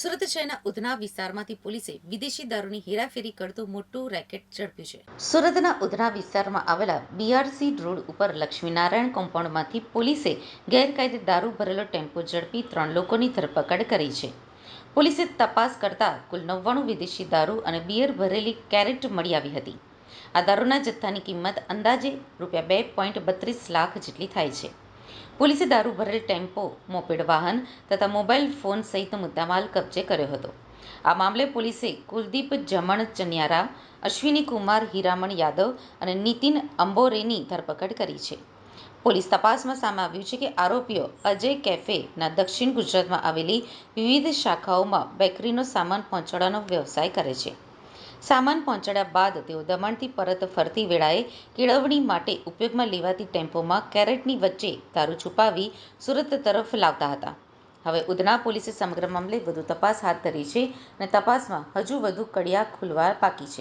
સુરત શહેરના ઉધના વિસ્તારમાંથી પોલીસે વિદેશી દારૂની હેરાફેરી કરતું મોટું રેકેટ ઝડપ્યું છે. સુરતના ઉધના વિસ્તારમાં આવેલા બીઆરસી રોડ ઉપર લક્ષ્મીનારાયણ કોમ્પાઉન્ડમાંથી પોલીસે ગેરકાયદે દારૂ ભરેલો ટેમ્પો ઝડપી ત્રણ લોકોની ધરપકડ કરી છે. પોલીસે તપાસ કરતા કુલ નવ્વાણું વિદેશી દારૂ અને બિયર ભરેલી કેરેટ મળી આવી હતી. આ દારૂના જથ્થાની કિંમત અંદાજે રૂપિયા બે પોઈન્ટ બત્રીસ લાખ જેટલી થાય છે. પોલીસે દારૂ ભરેલ ટેમ્પો, મોપેડ વાહન તથા મોબાઈલ ફોન સહિતનો મુદ્દામાલ કબજે કર્યો હતો. આ મામલે પોલીસે કુલદીપ જમણ ચન્યારા અશ્વિની કુમાર હીરામણ યાદવ અને નીતિન અંબોરેની ધરપકડ કરી છે. પોલીસ તપાસમાં સામે આવ્યું છે કે આરોપીઓ અજય કેફેના દક્ષિણ ગુજરાતમાં આવેલી વિવિધ શાખાઓમાં બેકરીનો સામાન પહોંચાડવાનો વ્યવસાય કરે છે. સામાન પહોંચાડ્યા બાદ તેઓ દમણથી પરત ફરતી વેળાએ કેળવણી માટે ઉપયોગમાં લેવાતી ટેમ્પોમાં કેરેટની વચ્ચે દારૂ છુપાવી સુરત તરફ લાવતા હતા. હવે ઉધના પોલીસે સમગ્ર મામલે વધુ તપાસ હાથ ધરી છે અને તપાસમાં હજુ વધુ કડિયા ખુલવા બાકી છે.